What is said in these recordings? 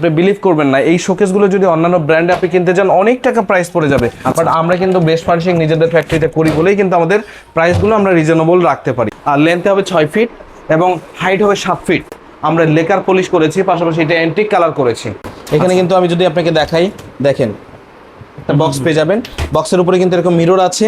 আপনি বিলিভ করবেন না। এই শোকেসগুলো যদি অন্যান্য ব্র্যান্ডে আপনি কিনতে যান অনেক টাকা প্রাইস পড়ে যাবে। বাট আমরা কিন্তু বেস্ট ফার্নিশিং নিজেদের ফ্যাক্টরিতে করি বলেই কিন্তু আমাদের প্রাইসগুলো আমরা রিজনেবল রাখতে পারি। আর লেন্থে হবে ছয় ফিট এবং হাইট হবে সাত ফিট আমরা লেকার পলিশ করেছি পাশাপাশি এটা অ্যান্টিক কালার করেছি। এখানে কিন্তু আমি যদি আপনাকে দেখাই দেখেন বক্স পেয়ে যাবেন। বক্সের উপরে কিন্তু এরকম মিরর আছে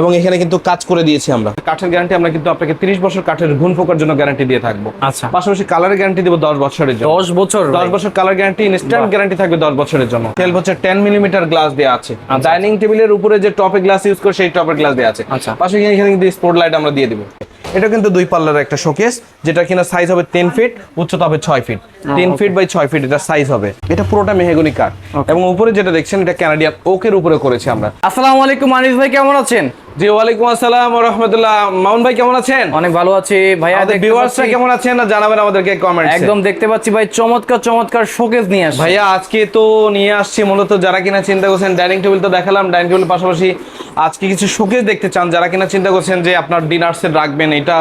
এবং এখানে কিন্তু কাজ করে দিয়েছি আমরা। কাঠের গ্যারান্টি আমরা কিন্তু আপনাকে 30 বছর কাঠের পোকার জন্য গ্যারান্টি দিয়ে থাকব। আচ্ছা। পাশাপাশি কালারের গ্যারান্টি দেবো 10 বছরের জন্য। দশ বছর? দশ বছর কালার গ্যারান্টি ইনস্ট্যান্ট গ্যারান্টি থাকবে দশ বছরের জন্য। তেল হচ্ছে টেন মিলিমিটার গ্লাস দেওয়া আছে। ডাইনিং টেবিলের উপরে যে টপে গ্লাস ইউজ করে সেই টপের গ্লাস দেওয়া আছে। আচ্ছা। পাশে এখানে কিন্তু স্পট লাইট আমরা দিয়ে দিব। এটা কিন্তু দুই পাল্লার একটা শোকেস যেটা কিনা সাইজ হবে টেন ফিট উচ্চতা হবে ছয় ফিট তিন ফিট বাই ছয় ফিট এটা সাইজ হবে। এটা পুরোটা মেহেগুনি কাঠ এবং উপরে যেটা দেখছেন এটা ক্যানাডিয়ান ওকের উপরে করেছি আমরা। আসসালামু আলাইকুম আনিস ভাই কেমন আছেন? জি ওয়ালাইকুম আসসালাম ওয়া মামুন ভাই কেমন আছেন? অনেক ভালো আছি। ভাইয়া ভিউয়ার্সরা কেমন আছেন না জানাবেন আমাদেরকে কমেন্ট একদম দেখতে পাচ্ছি ভাই চমৎকার চমৎকার শোকেস নিয়ে আসছে। ভাইয়া আজকে তো নিয়ে আসছি মূলত যারা কিনা চিন্তা করছেন ডাইনিং টেবিল তো দেখালাম ডাইনিং টেবিলের পাশাপাশি আজকে কিছু শোকেস দেখতে চান যারা কিনা চিন্তা করছেন যে আপনার ডিনার সেট রাখবেন এটা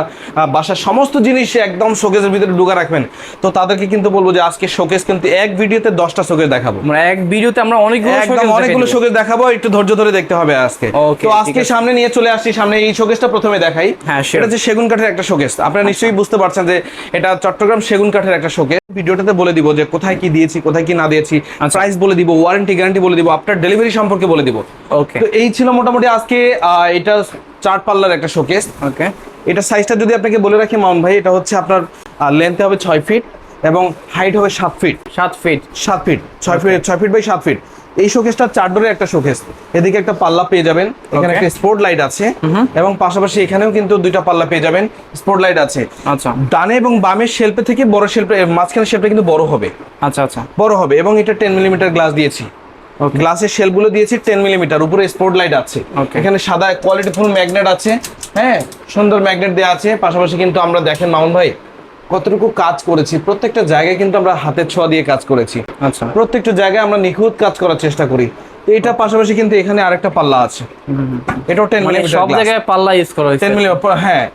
বাসার সমস্ত জিনিস একদম শোকেসের ভিতরে ঢুকা রাখবেন। তো তাদেরকে কিন্তু বলব যে আজকে শোকেস কিন্তু এক ভিডিওতে দশটা শোকেস দেখাবো। আমরা এক ভিডিওতে আমরা অনেকগুলো একদম অনেকগুলো শোকেস দেখাবো একটু ধৈর্য ধরে দেখতে হবে আজকে। তো আজকে সামনে নিয়ে চলে আসছি সামনে এই শোকেসটা প্রথমে দেখাই। হ্যাঁ. এটা হচ্ছে সেগুন কাঠের একটা শোকেস আপনারা নিশ্চয়ই বুঝতে পারছেন যে এটা চট্টগ্রাম সেগুন কাঠের একটা শোকেস ভিডিওটাতে বলে দিব যে কোথায় কি দিয়েছি কোথায় কি না দিয়েছি আচ্ছা। প্রাইস বলে দিব ওয়ারেন্টি গ্যারান্টি বলে দিব আপনার ডেলিভারি সম্পর্কে বলে দিব। ওকে তো এই ছিল মোটামুটি আজকে এটা চার পাল্লার একটা শোকেস ওকে এটা সাইজটা যদি আপনাকে বলে রাখি মাউন ভাই এটা হচ্ছে আপনার লেন্থে হবে ছয় ফিট এবং হাইট হবে সাত ফিট সাত ফিট সাত ফিট ছয় ফিট ছয় ফিট বাই সাত ফিট এই শোকেসটা চার ডোরের একটা শোকেস এদিকে একটা পাল্লা পেয়ে যাবেন এখানে একটা স্পোর্ট লাইট আছে এবং পাশাপাশি এখানেও কিন্তু দুইটা পাল্লা পেয়ে যাবেন স্পোর্ট লাইট আছে। আচ্ছা। ডানে এবং বামের শেল্পে থেকে বড় শেল্পে মাঝখানে শেল্পটা কিন্তু বড় হবে। আচ্ছা আচ্ছা। বড় হবে এবং এটা টেন মিলিমিটার গ্লাস দিয়েছি. গ্লাসের শেলগুলো দিয়েছি টেন মিলিমিটার উপরে স্পোর্ট লাইট আছে. এখানে সাদা কোয়ালিটি ফুল ম্যাগনেট আছে হ্যাঁ? সুন্দর ম্যাগনেট দেওয়া আছে পাশাপাশি কিন্তু আমরা দেখেন মামুন ভাই কতটুকু কাজ করেছি প্রত্যেকটা জায়গায় কিন্তু আমরা হাতের ছোঁয়া দিয়ে কাজ করেছি। আচ্ছা। প্রত্যেকটা জায়গায় আমরা নিখুঁত কাজ করার চেষ্টা করি। তো এটা পাশাপাশি কিন্তু এখানে আরেকটা পাল্লা আছে। এটাও টেন মানে মিলিমিটার সব জায়গায় পাল্লা ইউজ করা হয়েছে। টেন মিলিমিটার হ্যাঁ।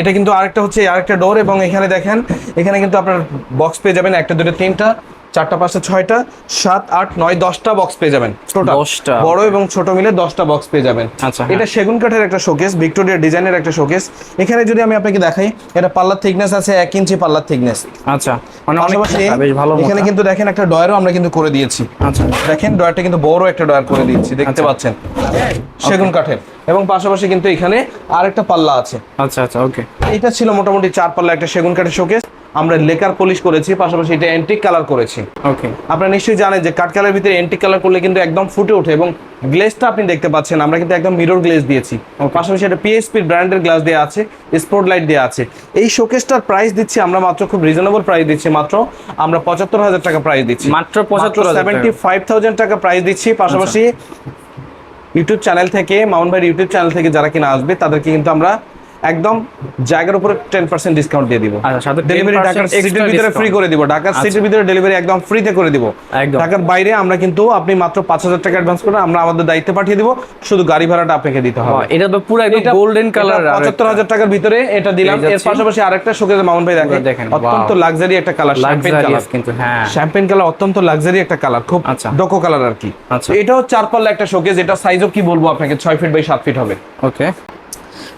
এটা কিন্তু আরেকটা হচ্ছে আরেকটা ডোর এবং এখানে দেখেন এখানে কিন্তু আপনার বক্স পেয়ে যাবেন একটা দুটো তিনটা। চারটা পাঁচটা ছয়টা সাত আট নয় দশটা বক্স পেয়ে যাবেন। দশটা। বড় এবং ছোট মিলে দশটা বক্স পেয়ে যাবেন। আচ্ছা, হ্যাঁ। এটা সেগুন কাঠের একটা শোকেস ভিক্টোরিয়া ডিজাইনের একটা শোকেস এখানে যদি আমি আপনাকে দেখাই এটা পাল্লার থিকনেস আছে এক ইঞ্চি পাল্লার থিকনেস আচ্ছা মানে ভালো এখানে কিন্তু দেখেন একটা ডয়ারও আমরা কিন্তু করে দিয়েছি। আচ্ছা। দেখেন ডয়ারটা কিন্তু বড় একটা ডয়ার করে দিয়েছি দেখতে আচ্ছা। পাচ্ছেন? সেগুন কাঠের। এবং পাশাপাশি কিন্তু এখানে আরেকটা পাল্লা আছে। আচ্ছা আচ্ছা ওকে এটা ছিল মোটামুটি চার পাল্লা একটা সেগুন কাঠের শোকেস আমরা লেকার পলিশ করেছি পাশাপাশি এটা অ্যান্টিক কালার করেছি। ওকে আপনারা নিশ্চয়ই জানেন যে কাঠ কালার ভিতরে অ্যান্টিক কালার করলে কিন্তু একদম ফুটে ওঠে এবং গ্লেজটা আপনি দেখতে পাচ্ছেন আমরা কিন্তু একদম মিরর গ্লেজ দিয়েছি। পাশাপাশি এটা পিএসপি ব্র্যান্ডের গ্লাস দেওয়া আছে স্পোর্ট লাইট দেওয়া আছে। এই শোকেসটার প্রাইস দিচ্ছি আমরা মাত্র খুব রিজনেবল প্রাইস দিচ্ছি মাত্র আমরা পঁচাত্তর হাজার টাকা প্রাইস দিচ্ছি। মাত্র পঁচাত্তর সেভেন্টি ফাইভ থাউজেন্ড টাকা প্রাইস দিচ্ছি পাশাপাশি ইউটিউব চ্যানেল থেকে মাউন্ট ভাই ইউটিউব চ্যানেল থেকে যারা কিনা আসবে তাদেরকে কিন্তু আমরা একদম জায়গার উপরে টেন পার্সেন্ট ডিসকাউন্ট দিয়ে দিব। আচ্ছা, ডেলিভারি 10% ঢাকার সিটির ভিতরে ফ্রি। করে দিব ঢাকার সিটির ভিতরে ডেলিভারি একদম ফ্রিতে করে দিব। ঢাকার বাইরে আমরা কিন্তু আপনি মাত্র পাঁচ হাজার টাকা অ্যাডভান্স করে আমরা আমাদের দায়িত্বে পাঠিয়ে দিব শুধু গাড়ি ভাড়াটা আপনাকে দিতে হবে। এটা তো পুরো একদম গোল্ডেন কালার পঁচাত্তর হাজার টাকার ভিতরে এটা দিলাম। এর। পাশাপাশি আরেকটা শোকেস মাউন্ট ভাই দেখেন। অত্যন্ত। লাক্সারি একটা কালার শ্যাম্পেন কালার কিন্তু হ্যাঁ। শ্যাম্পেন কালার অত্যন্ত লাক্সারি একটা কালার খুব আচ্ছা। ডোকো কালার আর কি। আচ্ছা। এটাও চার পাল্লা একটা শোকেজ এটা সাইজও কি বলব আপনাকে? ছয় ফিট বাই সাত ফিট হবে। ওকে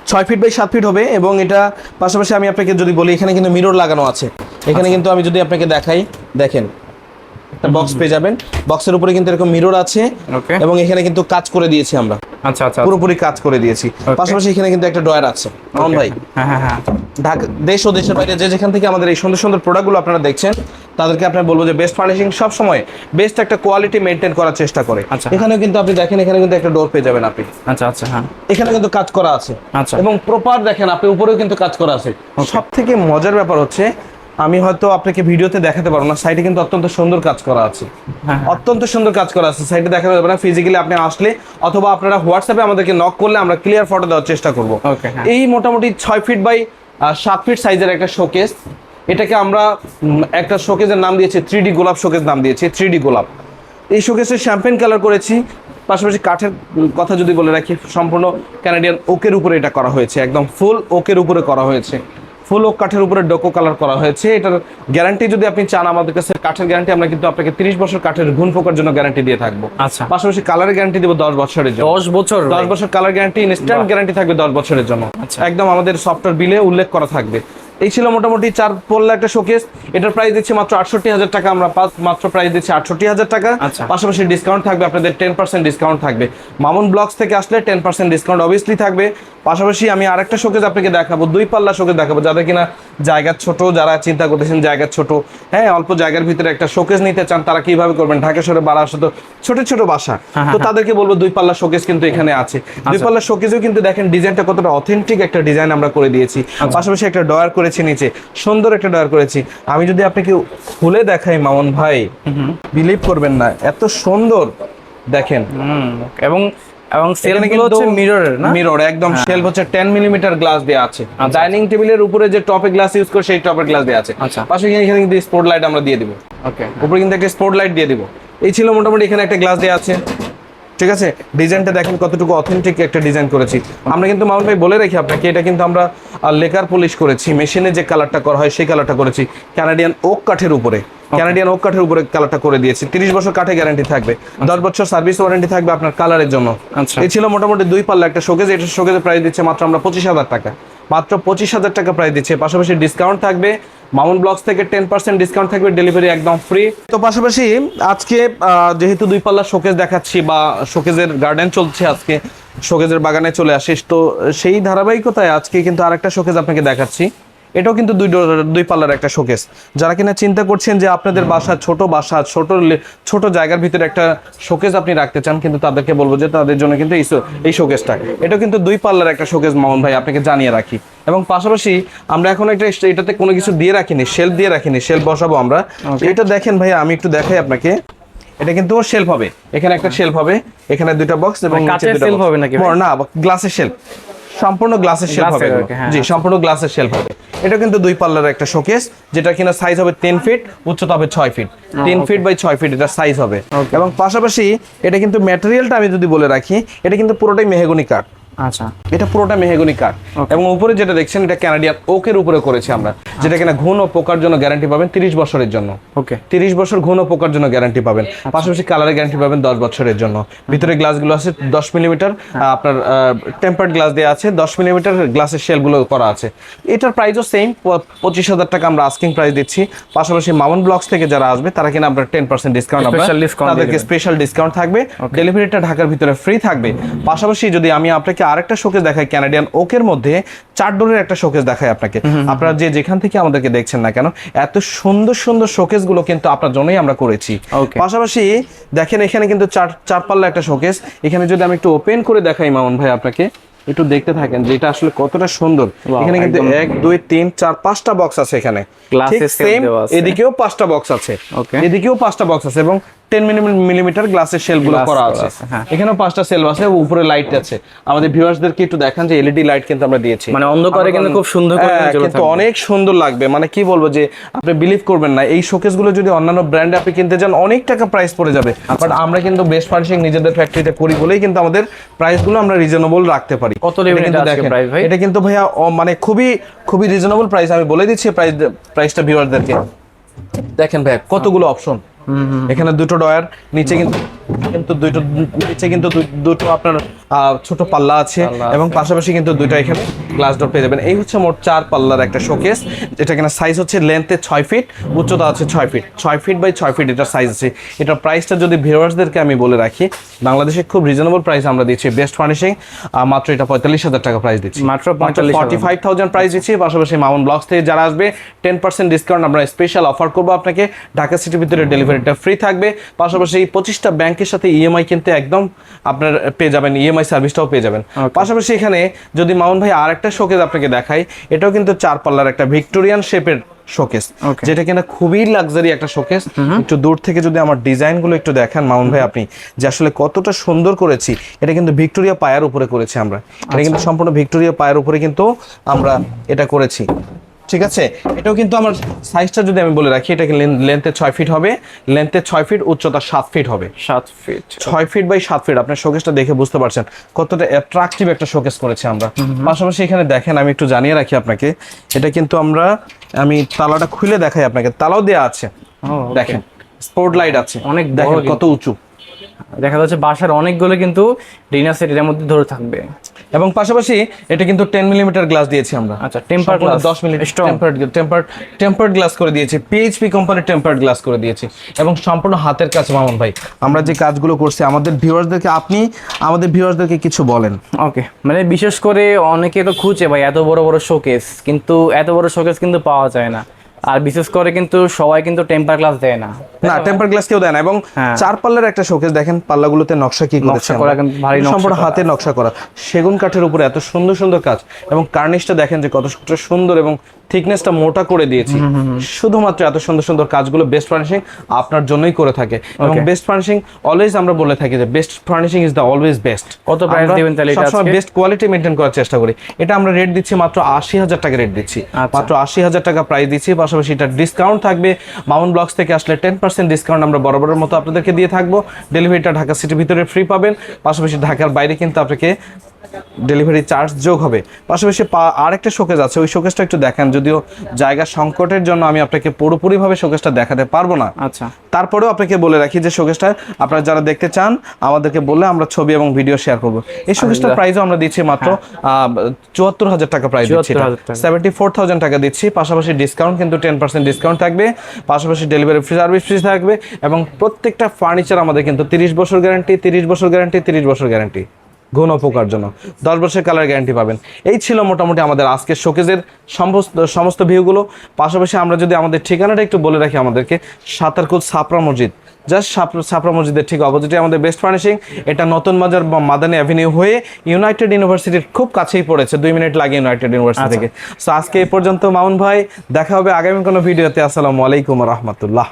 ছয় ফিট বাই সাত ফিট হবে এবং এটা পাশাপাশি আমি আপনাকে যদি বলি এখানে কিন্তু মিরর লাগানো আছে। এখানে কিন্তু আমি যদি আপনাকে দেখাই দেখেন। একটা বক্স পেয়ে যাবেন। বক্সের উপরে কিন্তু এরকম মিরর আছে এবং এখানে কিন্তু কাজ করে দিয়েছি আমরা। আচ্ছা আচ্ছা। পুরোপুরি কাজ করে দিয়েছি। পাশাপাশি এখানে কিন্তু একটা ডয়ার আছে। রমন ভাই। হ্যাঁ হ্যাঁ হ্যাঁ। ঢাকা দেশ ও দেশের বাইরে যে যেখান থেকে আমাদের এই সুন্দর সুন্দর প্রোডাক্টগুলো আপনারা দেখছেন তাদেরকে আপনার বলব যে বেস্ট ফার্নিশিং সব সময় বেস্ট একটা কোয়ালিটি মেনটেন করার চেষ্টা করে। আচ্ছা। এখানেও কিন্তু আপনি দেখেন এখানে কিন্তু একটা ডোর পেয়ে যাবেন আপনি। আচ্ছা আচ্ছা হ্যাঁ। এখানে কিন্তু কাজ করা আছে। আচ্ছা। এবং প্রপার দেখেন আপনি উপরেও কিন্তু কাজ করা আছে। সব থেকে মজার ব্যাপার হচ্ছে আমি হয়তো আপনাকে ভিডিওতে দেখাতে পারব না সাইডে কিন্তু অত্যন্ত সুন্দর কাজ করা আছে। হ্যাঁ, অত্যন্ত সুন্দর কাজ করা আছে সাইডে দেখাতে যাবে না ফিজিক্যালি আপনি আসলে অথবা আপনারা হোয়াটসঅ্যাপে আমাদেরকে নক করলে আমরা ক্লিয়ার ফটো দেওয়ার চেষ্টা করব। হ্যাঁ। এই মোটামুটি ছয় ফিট বাই সাত ফিট সাইজের একটা শোকেস এটাকে আমরা একটা শোকেসের নাম দিয়েছি থ্রি ডি গোলাপ শোকেস নাম দিয়েছি থ্রি ডি গোলাপ। এই শোকেসের শ্যাম্পেন কালার করেছি পাশাপাশি কাঠের কথা যদি বলে রাখি সম্পূর্ণ ক্যানাডিয়ান ওকের উপরে এটা করা হয়েছে একদম ফুল ওকের উপরে করা হয়েছে। ফুল ওক কাঠের উপরে ডোকো কালার করা হয়েছে এটার গ্যারান্টি যদি আপনি চান আমাদের কাছে কাঠের গ্যারান্টি আমরা কিন্তু আপনাকে তিরিশ বছর কাঠের ঘুণ পোকার জন্য গ্যারান্টি দিয়ে থাকব। আচ্ছা। পাশাপাশি কালারের গ্যারান্টি দেবো দশ বছরের জন্য। দশ বছর দশ বছর কালার গ্যারান্টি ইনস্ট্যান্ট গ্যারান্টি থাকবে দশ বছরের জন্য। আচ্ছা। একদম আমাদের সফটওয়্যার বিলে উল্লেখ করা থাকবে। এই ছিল মোটামুটি চার পল্লা একটা শোকেস এটার প্রাইস দিচ্ছি মাত্র আটষট্টি হাজার টাকা আমরা মাত্র প্রাইস দিচ্ছি আটষট্টি হাজার টাকা। আচ্ছা। পাশাপাশি ডিসকাউন্ট থাকবে আপনাদের টেন পার্সেন্ট ডিসকাউন্ট থাকবে। মামুন ব্লগস থেকে আসলে টেন পার্সেন্ট ডিসকাউন্ট অবভিয়াসলি থাকবে। পাশাপাশি আমি আরেকটা শোকেস আপনাকে দেখাবো দুই পাল্লা শোকেস দেখাবো। যাদের কিনা জায়গা ছোট যারা চিন্তা করতেছেন জায়গা ছোট হ্যাঁ অল্প জায়গার ভিতরে একটা শোকেস নিতে চান তারা কীভাবে করবেন? ঢাকা শহরে বাড়া আসে তো ছোট ছোট বাসা। তো তাদেরকে বলব দুই পাল্লা শোকেস কিন্তু এখানে আছে। দুই পাল্লা শোকেসেও কিন্তু দেখেন ডিজাইনটা কতটা অথেন্টিক একটা ডিজাইন আমরা করে দিয়েছি। পাশাপাশি একটা ডয়ার করেছি নিচে। সুন্দর একটা ডয়ার করেছি। আমি যদি আপনাকে খুলে দেখাই মামুন ভাই বিলিভ করবেন না এত সুন্দর। দেখেন। এবং এবং এখানে সেলগুলো হচ্ছে মিররের না? মিরর একদম শেলফ হচ্ছে 10 মিলিমিটার গ্লাস দেওয়া আছে। ডাইনিং টেবিলের উপরে যে টপে গ্লাস ইউজ করে সেই টপের গ্লাস দেওয়া আছে। আচ্ছা। পাশে এখানে কিন্তু স্পট লাইট আমরা দিয়ে দিব। ওকে উপরে কিন্তু একটা স্পট লাইট দিয়ে দিব। এই ছিল মোটামুটি এখানে একটা গ্লাস দেওয়া আছে। ঠিক আছে? ডিজাইনটা দেখেন কতটুকু অথেন্টিক একটা ডিজাইন করেছি। আমরা কিন্তু মামুন ভাই বলে রাখি আপনাকে এটা কিন্তু আমরা লেকার পলিশ করেছি। মেশিনে যে কালারটা করা হয় সেই কালারটা করেছি। ক্যানাডিয়ান ওক কাঠের উপরে। ক্যানাডিয়ান ওক কাঠের উপরে কালারটা করে দিয়েছি। তিরিশ বছর কাঠে গ্যারান্টি থাকবে। দশ বছর সার্ভিস ওয়ারেন্টি থাকবে আপনার কালারের জন্য। এ এই ছিল মোটামুটি দুই পাল্লা একটা শোকেজ এটা শোকেজের প্রাইস দিচ্ছে মাত্র আমরা পঁচিশ হাজার টাকা। মাত্র পঁচিশ হাজার টাকা প্রায় দিচ্ছে। পাশাপাশি ডিসকাউন্ট থাকবে। মামুন ব্লগস থেকে টেন পার্সেন্ট ডিসকাউন্ট থাকবে ডেলিভারি একদম ফ্রি তো পাশাপাশি আজকে যেহেতু দুই পাল্লা শোকেজ দেখাচ্ছি বা শোকেজের গার্ডেন চলছে আজকে শোকেজের বাগানে চলে আসিস, তো সেই ধারাবাহিকতায় আজকে কিন্তু আরেকটা শোকেজ আপনাকে দেখাচ্ছি। এটাও কিন্তু দুই দুই পাল্লার একটা শোকেস যারা কিনা চিন্তা করছেন যে আপনাদের বাসা ছোট বাসা ছোট ছোট জায়গার ভিতরে একটা শোকেস আপনি রাখতে চান কিন্তু তাদেরকে বলব যে তাদের জন্য কিন্তু এই এই শোকেসটা এটা কিন্তু দুই পাল্লার একটা শোকেস মামুন ভাই আপনাকে জানিয়ে রাখি। এবং পাশাপাশি আমরা এখন একটা এটাতে কোনো কিছু দিয়ে রাখিনি শেলফ দিয়ে রাখিনি শেলফ বসাবো আমরা। এটা দেখেন ভাই আমি একটু দেখাই আপনাকে। এটা কিন্তু শেলফ হবে। এখানে একটা শেলফ হবে এখানে দুইটা বক্স এবং মানে নিচে কাচের দুইটা হবে নাকি না গ্লাসের শেলফ সম্পূর্ণ গ্লাসের শেলফ হবে। হ্যাঁ, জি সম্পূর্ণ গ্লাসের শেলফ হবে। এটা কিন্তু দুই পাল্লার একটা শোকেস যেটা কিনা সাইজ হবে টেন ফিট উচ্চতা হবে ছয় ফিট টেন ফিট বাই ছয় ফিট এটা সাইজ হবে। এবং পাশাপাশি এটা কিন্তু ম্যাটেরিয়ালটা আমি যদি বলে রাখি এটা কিন্তু পুরোটাই মেহেগুনি কাঠ আচ্ছা। এটা পুরোটা মেহগনি কাঠ। এবং উপরে যেটা দেখছেন এটা ক্যানাডিয়ান ওকের উপরে করেছি আমরা। যেটা কিনা ঘুণ ও পোকার জন্য গ্যারান্টি পাবেন তিরিশ বছরের জন্য। ওকে তিরিশ বছর ঘন পোকার জন্য গ্যারান্টি পাবেন। পাশাপাশি কালারের গ্যারান্টি পাবেন দশ বছরের জন্য। ভিতরে গ্লাসগুলো আছে দশ মিলিমিটার আপনার টেম্পার্ড গ্লাস দেওয়া আছে দশ মিলিমিটার গ্লাসের শেলগুলো করা আছে। এটার প্রাইসও সেম পঁচিশ হাজার টাকা আমরা আস্কিং প্রাইস দিচ্ছি। পাশাপাশি মামুন ব্লগস থেকে যারা আসবে তারা কিনা আপনার টেন পার্সেন্ট ডিসকাউন্ট তাদেরকে স্পেশাল ডিসকাউন্ট থাকবে। ডেলিভারিটা ঢাকার ভিতরে ফ্রি থাকবে। পাশাপাশি যদি আমি আপনাকে আরেকটা শোকেস দেখায় ক্যানাডিয়ান ওকের মধ্যে চার ডোরের একটা শোকেস দেখায় আপনাকে। আপনারা যে যেখান থেকে আমাদেরকে দেখছেন না কেন এত সুন্দর সুন্দর শোকেসগুলো কিন্তু আপনার জন্যই আমরা করেছি। পাশাপাশি দেখেন এখানে কিন্তু চার চার পাল্লা একটা শোকেস এখানে যদি আমি একটু ওপেন করে দেখাই মামুন ভাই আপনাকে একটু দেখতে থাকেন যে এটা আসলে কতটা সুন্দর। এখানে কিন্তু এক দুই তিন চার পাঁচটা বক্স আছে এখানে। এদিকেও পাঁচটা বক্স আছে. এদিকেও পাঁচটা বক্স আছে এবং টেন মিলিমিটার গ্লাসের শেলগুলো করা আছে। হ্যাঁ। এখানেও পাঁচটা সেল আছে উপরে লাইট আছে। আমাদের ভিউয়ার্সদেরকে একটু দেখান যে এলইডি লাইট কিন্তু আমরা দিয়েছি। মানে অন্ধকারে কিন্তু খুব সুন্দর করে হ্যাঁ, কিন্তু অনেক সুন্দর লাগবে। মানে কি বলব যে আপনি বিলিভ করবেন না এই শোকেসগুলো যদি অন্যান্য ব্র্যান্ডে আপনি কিনতে যান অনেক টাকা প্রাইস পড়ে যাবে। আচ্ছা। বাট আমরা কিন্তু বেস্ট ফার্নিশিং নিজেদের ফ্যাক্টরিতে করি বলেই কিন্তু আমাদের প্রাইসগুলো আমরা রিজনেবল রাখতে পারি। কত এটা কিন্তু ভাইয়া মানে খুবই খুবই রিজনেবল প্রাইস আমি বলে দিচ্ছি প্রাইস প্রাইসটা ভিউয়ারদেরকে দেখেন ভাইয়া কতগুলো অপশন এখানে দুটো ডয়ার নিচে কিন্তু কিন্তু দুটো নিচে কিন্তু দুটো আপনার ছোট পাল্লা আছে এবং পাশাপাশি কিন্তু দুটো এখানে গ্লাস ডোর পেয়ে যাবেন। এই হচ্ছে মোট চার পাল্লার একটা শোকেস যেটা কিনা সাইজ হচ্ছে লেন্থে ছয় ফিট উচ্চতা আছে ছয় ফিট ছয় ফিট বাই ছয় ফিট এটা সাইজ আছে। এটার প্রাইসটা যদি ভিউয়ার্সদেরকে আমি বলে রাখি বাংলাদেশে খুব রিজনেবল প্রাইস আমরা দিচ্ছি। বেস্ট ফার্নিশিং মাত্র এটা পঁয়তাল্লিশ হাজার টাকা প্রাইস দিচ্ছি। মাত্র 45,000 ফর্টি ফাইভ থাউজেন্ড প্রাইস দিচ্ছি। পাশাপাশি মামুন ব্লগস থেকে যারা আসবে টেন পার্সেন্ট ডিসকাউন্ট আমরা স্পেশাল অফার করব আপনাকে। ঢাকা সিটির ভিতরে ডেলিভারিটা ফ্রি থাকবে। পাশাপাশি পঁচিশটা পঁচিশটা ব্যাংকের সাথে ইএমআই কিনতে একদম আপনার পেয়ে যাবেন ইএমআই সার্ভিসটাও পেয়ে যাবেন। পাশাপাশি এখানে যদি মামুন ভাই আর একটা শোকেস আপনাকে দেখাই এটাও কিন্তু চার পাল্লার একটা ভিক্টোরিয়ান শেপের শোকেস যেটা কিনা খুবই লাক্সারি একটা শোকেস একটু দূর থেকে যদি আমার ডিজাইনগুলো একটু দেখান মামুন ভাই আপনি যে আসলে কতটা সুন্দর করেছি এটা কিন্তু ভিক্টোরিয়া পায়ার উপরে করেছি আমরা। এটা কিন্তু সম্পূর্ণ ভিক্টোরিয়া পায়ের উপরে কিন্তু আমরা এটা করেছি। ঠিক আছে? এটাও কিন্তু আমার সাইজটা যদি আমি বলে রাখি এটাকে লেন্থে ছয় ফিট হবে। লেন্থে ছয় ফিট উচ্চতা সাত ফিট হবে। সাত ফিট ছয় ফিট বাই সাত ফিট আপনার শোকেসটা দেখে বুঝতে পারছেন কতটা অ্যাট্রাকটিভ একটা শোকেস করেছি আমরা। পাশাপাশি এখানে দেখেন আমি একটু জানিয়ে রাখি আপনাকে এটা কিন্তু আমরা আমি তালাটা খুলে দেখাই আপনাকে। তালাও দেওয়া আছে। দেখেন স্পোর্ট লাইট আছে। অনেক দেখেন কত উঁচু। দেখা যাচ্ছে বাসার অনেকগুলো কিন্তু ডিনার সেট এর মধ্যে ধরে থাকবে। এবং পাশাপাশি এটা কিন্তু টেন মিলিমিটার গ্লাস দিয়েছি আমরা। আচ্ছা temper glass 10 minute strong tempered tempered tempered glass করে দিয়েছি। পিএইচপি কোম্পানির টেম্পার্ড গ্লাস করে দিয়েছি। এবং সম্পূর্ণ হাতের কাজ মামুন ভাই। আমরা যে কাজগুলো করছি আমাদের ভিউয়ারদেরকে আপনি আমাদের ভিউয়ারদেরকে কিছু বলেন। ওকে মানে বিশেষ করে অনেকে তো খুঁজে ভাই এত বড় বড় শোকেস কিন্তু এত বড় শোকেস কিন্তু পাওয়া যায় না। আর বিশেষ করে কিন্তু সবাই কিন্তু টেম্পার গ্লাস দেয় না। না টেম্পার গ্লাস কেউ দেয় না এবং হ্যাঁ। চার পাল্লার একটা শোকেস দেখেন পাল্লাগুলোতে নকশা কি করেছে নকশা করা কিন্তু ভারী নকশা সম্পূর্ণ হাতে নকশা করা। সেগুন কাঠের উপরে এত সুন্দর সুন্দর কাজ এবং কার্নিশটা দেখেন যে কত সুন্দর এবং থিকনেসটা মোটা করে দিয়েছি। শুধুমাত্র এত সুন্দর সুন্দর কাজগুলো বেস্ট ফার্নিশিং আপনার জন্যই করে থাকে। এবং বেস্ট ফার্নিশিং অলওয়েজ আমরা বলে থাকি যে best furnishing is the always best কত price দিবেন তাহলে এটা সবসময় বেস্ট কোয়ালিটি মেনটেন করার চেষ্টা করি। এটা আমরা রেট দিচ্ছি মাত্র আশি হাজার টাকা রেট দিচ্ছি। আচ্ছা। মাত্র আশি হাজার টাকা প্রাইস দিচ্ছি। পাশাপাশি এটা ডিসকাউন্ট থাকবে। মাউন্ট ব্লগস থেকে আসলে টেন পার্সেন্ট ডিসকাউন্ট আমরা বরাবরের মতো আপনাদেরকে দিয়ে থাকব। ডেলিভারিটা ঢাকা সিটির ভিতরে ফ্রি পাবেন। পাশাপাশি ঢাকার বাইরে কিন্তু আপনাকে ডেলিভারি চার্জ যোগ হবে। পাশাপাশি পা- আরেকটা শোকেজ আছে ওই শোকেজটা একটু দেখেন যদিও জায়গা সংকটের জন্য আমি আপনাকে পুরোপুরিভাবে শোকেজটা দেখাতে পারব না। আচ্ছা। তারপরেও আপনাকে বলে রাখি যে শোকেসটা আপনারা যারা দেখতে চান আমাদেরকে বললে আমরা ছবি এবং ভিডিও শেয়ার করব। এই শোকেসটার প্রাইসও আমরা দিচ্ছি মাত্র চুয়াত্তর হাজার টাকা প্রাইস দিচ্ছি সেভেন্টি ফোর থাউজেন্ড টাকা দিচ্ছি পাশাপাশি ডিসকাউন্ট কিন্তু টেন পার্সেন্ট ডিসকাউন্ট থাকবে পাশাপাশি ডেলিভারি ফ্রি সার্ভিস ফ্রি থাকবে এবং প্রত্যেকটা ফার্নিচার আমাদের কিন্তু তিরিশ বছর গ্যারান্টি তিরিশ বছর গ্যারান্টি তিরিশ বছর গ্যারান্টি। ঘন উপকার জন্য। দশ বছরের কালার গ্যারান্টি পাবেন। এই ছিল মোটামুটি আমাদের আজকের শোকেজের সমস্ত সমস্ত ভিউগুলো পাশাপাশি আমরা যদি আমাদের ঠিকানাটা একটু বলে রাখি আমাদেরকে সাতারকুল সাপরা মসজিদ। জাস্ট সাপরা মসজিদের ঠিক অপোজিটে আমাদের বেস্ট ফার্নিশিং এটা নতুন বাজার মাদানী অ্যাভিনিউ হয়ে ইউনাইটেড ইউনিভার্সিটির খুব কাছেই পড়েছে। দুই মিনিট লাগে ইউনাইটেড ইউনিভার্সিটি থেকে। সো আজকে এই পর্যন্ত মামুন ভাই দেখা হবে আগামী কোনো ভিডিওতে আসসালামু আলাইকুম রহমতুল্লাহ।